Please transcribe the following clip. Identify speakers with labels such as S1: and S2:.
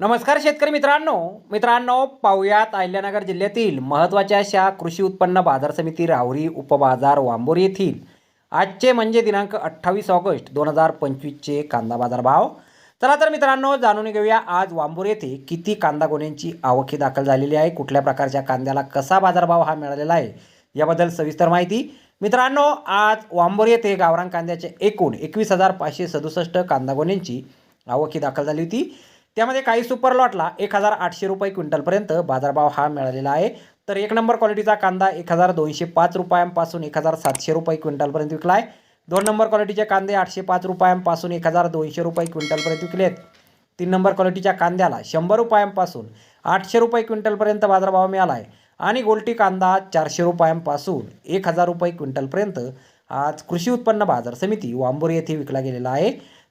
S1: नमस्कार शेतकरी मित्रांनो. मित्रांनो पाहुयात अहिल्यानगर जिल्ह्यातील महत्त्वाच्या अशा कृषी उत्पन्न बाजार समिती राहुरी उपबाजार वांबोरी येथील. आजचे म्हणजे दिनांक अठ्ठावीस ऑगस्ट दोन हजार पंचवीसचे कांदा बाजार भाव. चला तर मित्रांनो जाणून घेऊया आज वांबोर येथे किती कांदा गोण्यांची आवकी दाखल झालेली आहे कुठल्या प्रकारच्या कांद्याला कसा बाजारभाव हा मिळालेला आहे याबद्दल सविस्तर माहिती. मित्रांनो आज वांबोर येथे गावरान कांद्याचे एकूण एकवीस हजार पाचशे सदुसष्ट कांदा गोण्यांची आवकी दाखल झाली होती. त्यामध्ये काही सुपर लॉटला एक हजार आठशे रुपये क्विंटलपर्यंत बाजारभाव हा मिळालेला आहे. तर एक नंबर क्वालिटीचा कांदा एक हजार दोनशे पाच रुपयांपासून एक हजार सातशे रुपये क्विंटलपर्यंत विकला आहे दोन नंबर क्वालिटीचे कांदे आठशे पाच रुपयांपासून एक हजार दोनशे रुपये क्विंटलपर्यंत विकले आहेत तीन नंबर क्वालिटीच्या कांद्याला शंभर रुपयांपासून आठशे रुपये क्विंटलपर्यंत बाजारभाव मिळाला आहे आणि गोल्टी कांदा चारशे रुपयांपासून एक हजार रुपये क्विंटलपर्यंत आज कृषी उत्पन्न बाजार समिती वांबोरी येथे विकला गेलेला आहे.